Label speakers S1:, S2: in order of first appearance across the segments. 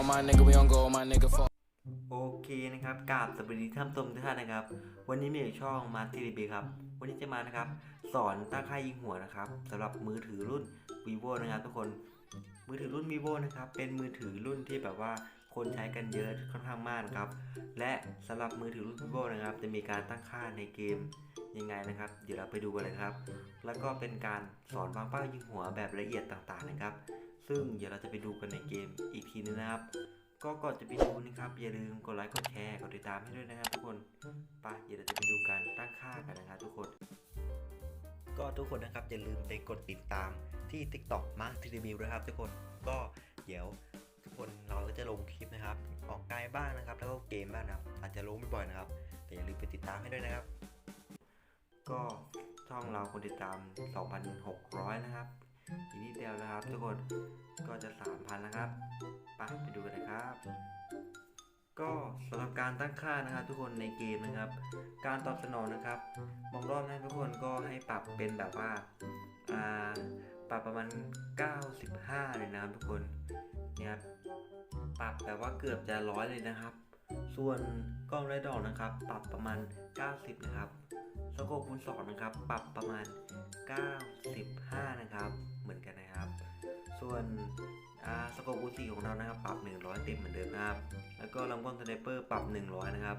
S1: on my nigga, we on go my nigga. Fuck.
S2: โอเคนะครับกราบสวัสดีท่านผู้ชมทุกท่านนะครับ วันนี้มีอยู่ช่องมาทีรีครับ วันนี้จะมานะครับ สอนตั้งค่ายิงหัวนะครับสำหรับมือถือรุ่น vivo นะครับทุกคน มือถือรุ่น vivo นะครับ เป็นมือถือรุ่นที่แบบว่าคนใช้กันเยอะค่อนข้างมากนะครับ และสำหรับมือถือรุ่น vivo นะครับ จะมีการตั้งค่าในเกมยังไงนะครับ เดี๋ยวเราไปดูกันเลยครับ แล้วก็เป็นการสอนวางเป้ายิงหัวแบบละเอียดต่างๆนะครับ ซึ่งเดี๋ยวเราจะไปดูกันในเกมอีกทีนึงนะครับ ก็ก่อนจะไปดูนะครับอย่าลืมกดไลค์กดแชร์กดติดตามให้ด้วยนะครับทุกคนไปเดี๋ยวเราจะไปดูการตั้งค่ากันนะครับทุกคน ก็ทุกคนนะครับอย่าลืมไปกดติดตามที่ TikTok Mark t v ด้วยครับ ทุกคนก็เดี๋ยวทุกคนเราก็จะลงคลิปนะครับ ออกกายบ้างนะครับ แล้วก็เกมบ้างนะครับ อาจจะลงไม่บ่อยนะครับ แต่อย่าลืมไปติดตามให้ด้วยนะครับ ก็ช่องเราคนติดตาม 2,600 นะครับ อีกนิดเดียวนะครับทุกคนก็จะ 3,000แล้วครับไปไปดูกันนะครับ ก็สำหรับการตั้งค่านะครับ ทุกคนในเกมนะครับ การตอบสนองนะครับบางรอบนะทุกคนก็ให้ปรับเป็นแบบว่าอ่าปรับประมาณ 95 เลยนะครับทุกคนเนี่ยปรับแบบว่าเกือบจะร้อยเลยนะครับ ส่วนกล้องไรดอกนะครับ ปรับประมาณ 90 นะครับ สโคปคูณสองนะครับ ปรับประมาณ 95 นะครับ เหมือนกันนะครับ ส่วนสโคปคูณสี่ของเรานะครับ ปรับ 100 เต็มเหมือนเดิมนะครับ แล้วก็ลำกล้องสไนเปอร์ปรับ 100 นะครับ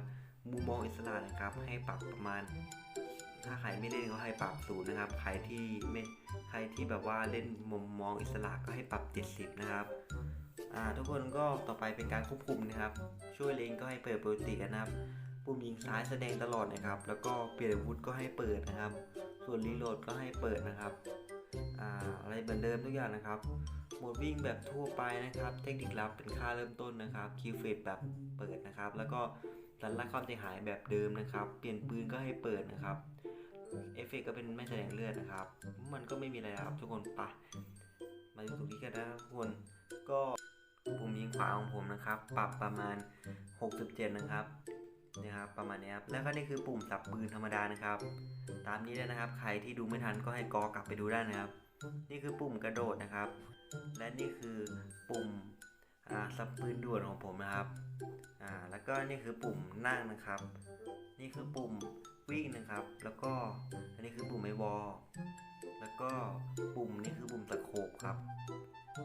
S2: มุมมองอิสระนะครับ ให้ปรับประมาณ ถ้าใครไม่เล่นก็ให้ปรับศูนย์นะครับ ใครที่ไม่ใครที่แบบว่าเล่นมุมมองอิสระก็ให้ปรับ 70 นะครับทุกคนก็ต่อไปเป็นการควบคุมนะครับ ช่วยเล็งก็ให้เปิดปกตินะครับ ปุ่มยิงซ้ายแสดงตลอดนะครับ แล้วก็เปลี่ยนอาวุธก็ให้เปิดนะครับ ส่วนรีโหลดก็ให้เปิดนะครับอ่าอะไรเหมือนเดิมทุกอย่างนะครับโหมดวิ่งแบบทั่วไปนะครับ เทคนิคลับเป็นค่าเริ่มต้นนะครับคิวเฟดแบบเปิดนะครับ แล้วก็รันลักความเสียหายแบบเดิมนะครับ เปลี่ยนปืนก็ให้เปิดนะครับเอฟเฟกต์ก็เป็นไม่แสดงเลือดนะครับ มันก็ไม่มีอะไรครับทุกคนไปมาดูตรงนี้กันนะทุกคนก็ปุ่มยิงขวาของผมนะครับ ปรับประมาณ 67 นะครับ นะครับประมาณนี้ครับแล้วก็นี่คือปุ่มสับปืนธรรมดานะครับ ตามนี้เลยนะครับ ใครที่ดูไม่ทันก็ให้กอกลับไปดูได้นะครับ นี่คือปุ่มกระโดดนะครับ และนี่คือปุ่มอ่าสับปืนด่วนของผมนะครับอ่าแล้วก็นี่คือปุ่มนั่งนะครับ นี่คือปุ่มวิ่งนะครับ แล้วก็อันนี้คือปุ่มไอวอลแล้วก็ปุ่มนี่คือปุ่มตะโขบครับ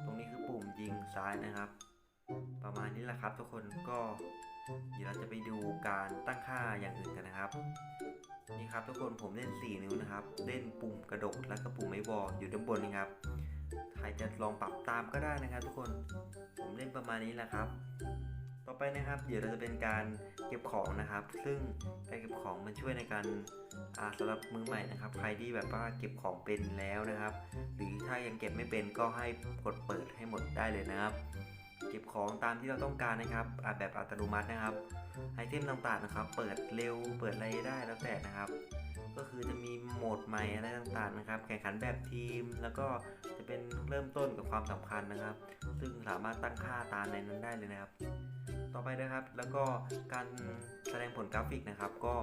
S2: ตรงนี้คือปุ่มยิงซ้ายนะครับ ประมาณนี้แหละครับทุกคนก็ เดี๋ยวเราจะไปดูการตั้งค่าอย่างอื่นกันนะครับ นี่ครับทุกคนผมเล่น 4 นิ้วนะครับ เล่นปุ่มกระดดแล้วก็ปุ่มไม้บอลอยู่ด้านบนนี่ครับใครจะลองปรับตามก็ได้นะครับ ทุกคนผมเล่นประมาณนี้แหละครับ ต่อไปนะครับ เดี๋ยวเราจะเป็นการเก็บของนะครับ ซึ่งการเก็บของมันช่วยในการอ่าสำหรับมือใหม่นะครับ ใครที่แบบว่าเก็บของเป็นแล้วนะครับ หรือถ้ายังเก็บไม่เป็นก็ให้กดเปิดให้หมดได้เลยนะครับ เก็บของตามที่เราต้องการนะครับอ่าแบบอัตโนมัตินะครับไอเทมต่างๆนะครับ เปิดเร็วเปิดอะไรได้แล้วแต่นะครับ ก็คือจะมีโหมดใหม่อะไรต่างๆนะครับ แข่งขันแบบทีม แล้วก็จะเป็นเริ่มต้นกับความสำคัญนะครับ ซึ่งสามารถตั้งค่าตามในนั้นได้เลยนะครับ ต่อไปนะครับแล้วก็การแสดงผลกราฟิกนะครับ ก็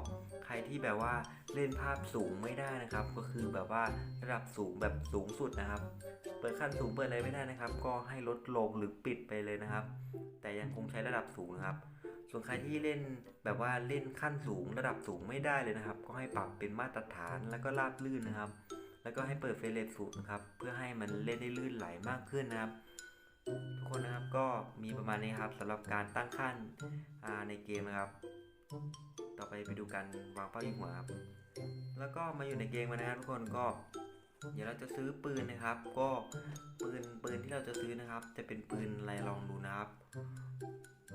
S2: ใครที่แบบว่าเล่นภาพสูงไม่ได้นะครับ ก็คือแบบว่าระดับสูงแบบสูงสุดนะครับ เปิดขั้นสูงเปิดอะไรไม่ได้นะครับ ก็ให้ลดลงหรือปิดไปเลยนะครับ แต่ยังคงใช้ระดับสูงนะครับ ส่วนใครที่เล่นแบบว่าเล่นขั้นสูงระดับสูงไม่ได้เลยนะครับ ก็ให้ปรับเป็นมาตรฐานแล้วก็ราบลื่นนะครับ แล้วก็ให้เปิดเฟรมสูงนะครับ เพื่อให้มันเล่นได้ลื่นไหลมากขึ้นนะครับ ทุกคนนะครับก็มีประมาณนี้ครับสำหรับการตั้งขั้นในเกมนะครับ ต่อไปไปดูการวางเป้ายิงหัวครับแล้วก็มาอยู่ในเกมกันนะครับทุกคนก็ เดี๋ยวเราจะซื้อปืนนะครับ ก็ปืนปืนที่เราจะซื้อนะครับ จะเป็นปืนอะไรลองดูนะครับ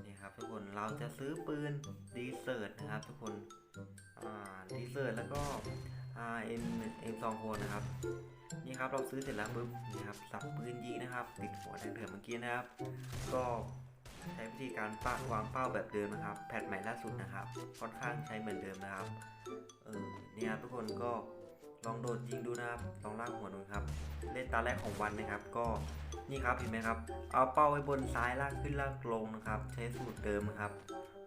S2: นี่ครับทุกคนเราจะซื้อปืนดีเซอร์นะครับ ทุกคนอ่าดีเซอร์แล้วก็อ่าเอ็มเอ็มสองคนนะครับนี่ครับเราซื้อเสร็จแล้วปุ๊บนี่ครับสับปืนยิงนะครับ ติดหัวแดงเถื่อนเมื่อกี้นะครับ ก็ใช้วิธีการปาวางเป้าแบบเดิมนะครับ แพทใหม่ล่าสุดนะครับ ค่อนข้างใช้เหมือนเดิมนะครับเออนี่ครับทุกคนก็ ลองโดดยิงดูนะครับลองลากหัวดูครับ เล่นตาแรกของวันนะครับ ก็นี่ครับเห็นไหมครับ เอาเป้าไว้บนซ้ายลากขึ้นลากลงนะครับ ใช้สูตรเดิมนะครับ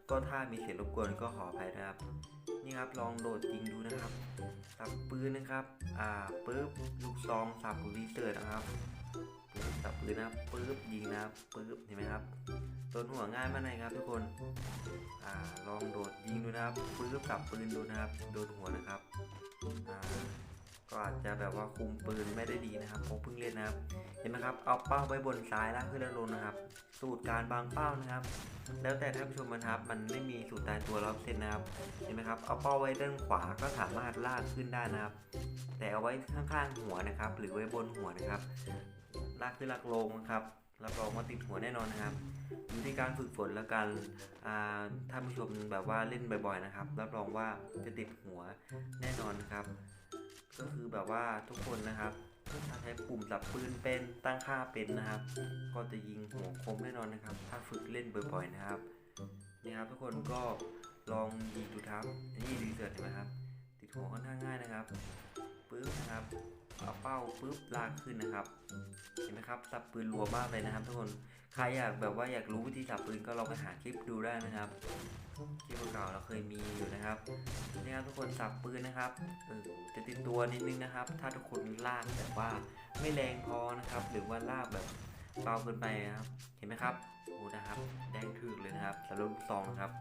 S2: ก็ถ้ามีเสียงรบกวนก็ขออภัยนะครับ นี่ครับลองโดดยิงดูนะครับ สับปืนนะครับ อ่าปึ๊บลูกซองสับรีเสิร์ชนะครับปึ๊บสับปืนนะครับปึ๊บยิงนะครับปึ๊บเห็นไหมครับโดนหัวง่ายมากเลยครับทุกคนอ่าลองโดดยิงดูนะครับปืนกับปืนดูนะครับ โดนหัวนะครับอ่า ก็อาจจะแบบว่าคุมปืนไม่ได้ดีนะครับผมเพิ่งเล่นนะครับ เห็นไหมครับ เอาเป้าไว้บนซ้ายล่างขึ้นแล้วลงนะครับ สูตรการบางเป้านะครับ แล้วแต่ท่านผู้ชมนะครับ มันไม่มีสูตรตายตัวร้อยเปอร์เซ็นต์นะครับ เห็นไหมครับ เอาเป้าไว้ด้านขวาก็สามารถลากขึ้นได้นะครับ แต่เอาไว้ข้างๆหัวนะครับ หรือไว้บนหัวนะครับ ลากขึ้นลากลงนะครับรับรองว่าติดหัวแน่นอนนะครับอยู่ที่การฝึกฝนและการอ่าท่านผู้ชมแบบว่าเล่นบ่อยๆนะครับ รับรองว่าจะติดหัวแน่นอนนะครับ ก็คือแบบว่าทุกคนนะครับถ้าใช้ปุ่มสับปืนเป็นตั้งค่าเป็นนะครับ ก็จะยิงหัวคมแน่นอนนะครับ ถ้าฝึกเล่นบ่อยๆนะครับนี่ครับทุกคนก็ลองยิงดูครับนี่รีเสิร์ชเห็นไหมครับ ติดหัวค่อนข้างง่ายนะครับปึ๊บนะครับเอาเป้าปึ๊บลากขึ้นนะครับ เห็นไหมครับสับปืนรัวมากเลยนะครับ ทุกคนใครอยากแบบว่าอยากรู้วิธีสับปืนก็ลองไปหาคลิปดูได้นะครับ คลิปเก่าๆเราเคยมีอยู่นะครับนี่ครับทุกคนสับปืนนะครับเออจะติดตัวนิดนึงนะครับ ถ้าทุกคนลากแบบว่าไม่แรงพอนะครับ หรือว่าลากแบบเบาเกินไปนะครับ เห็นไหมครับโอ้นะครับ แดงถึกเลยนะครับสำหรับลูกซองนะครับ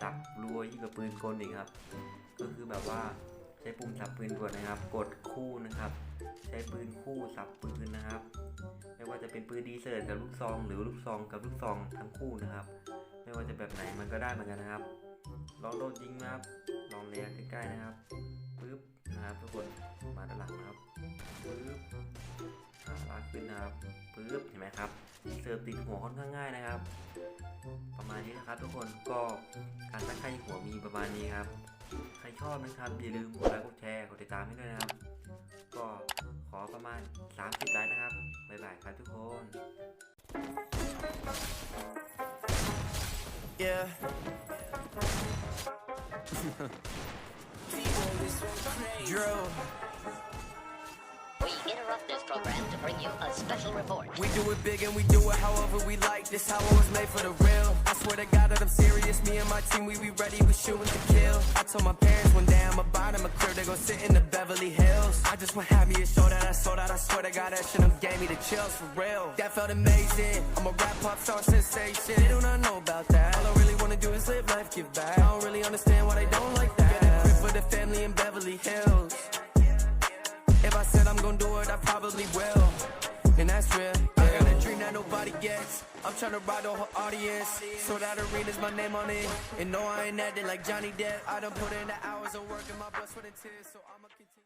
S2: สับรัวยิ่งกว่าปืนกลอีกครับ ก็คือแบบว่าใช้ปุ่มสับปืนกดนะครับ กดคู่นะครับ ใช้ปืนคู่สับปืนนะครับ ไม่ว่าจะเป็นปืนดีเซอร์กับลูกซอง หรือลูกซองกับลูกซองทั้งคู่นะครับ ไม่ว่าจะแบบไหนมันก็ได้เหมือนกันนะครับ ลองโดนยิงนะครับ ลองเลียใกล้ๆนะครับปึ๊บนะครับทุกคนมาด้านหลังนะครับปึ๊บอ่าลากขึ้นนะครับปึ๊บเห็นไหมครับเซอร์ฟติดหัวค่อนข้างง่ายนะครับ ประมาณนี้นะครับ ทุกคนก็การตั้งค่ายิงหัวมีประมาณนี้ครับ ใครชอบนะครับอย่าลืมกดไลค์กดแชร์กดติดตามให้ด้วยนะครับ ก็ขอประมาณ 30ไลค์นะครับบ๊ายบายครับทุกคน
S3: Yeah. Drill.
S4: We interrupt this program to bring you a special report.
S3: We do it big and we do it however we like. This how it was made for the real. I swear to God that I'm serious. Me and my team, we be ready. We shooting to kill. I told my parents one day I'ma buy them a crib. They gon' sit in the Beverly Hills. I just to me a show that I sold out. I swear to God that shit done gave me the chills for real. That felt amazing. I'm a rap pop star sensation. They do not know about that. All I really wanna do is live life, give back. I don't really understand why they don't like that. Get a crib for the family in Beverly Hills. If I said I'm gonna do it, I probably will. And that's real. I got a dream that nobody gets. I'm tryna ride the whole audience. So that arena's my name on it. And no, I ain't acting like Johnny Depp. I done put in the hours of work and my blood, sweat, and tears. So I'ma continue.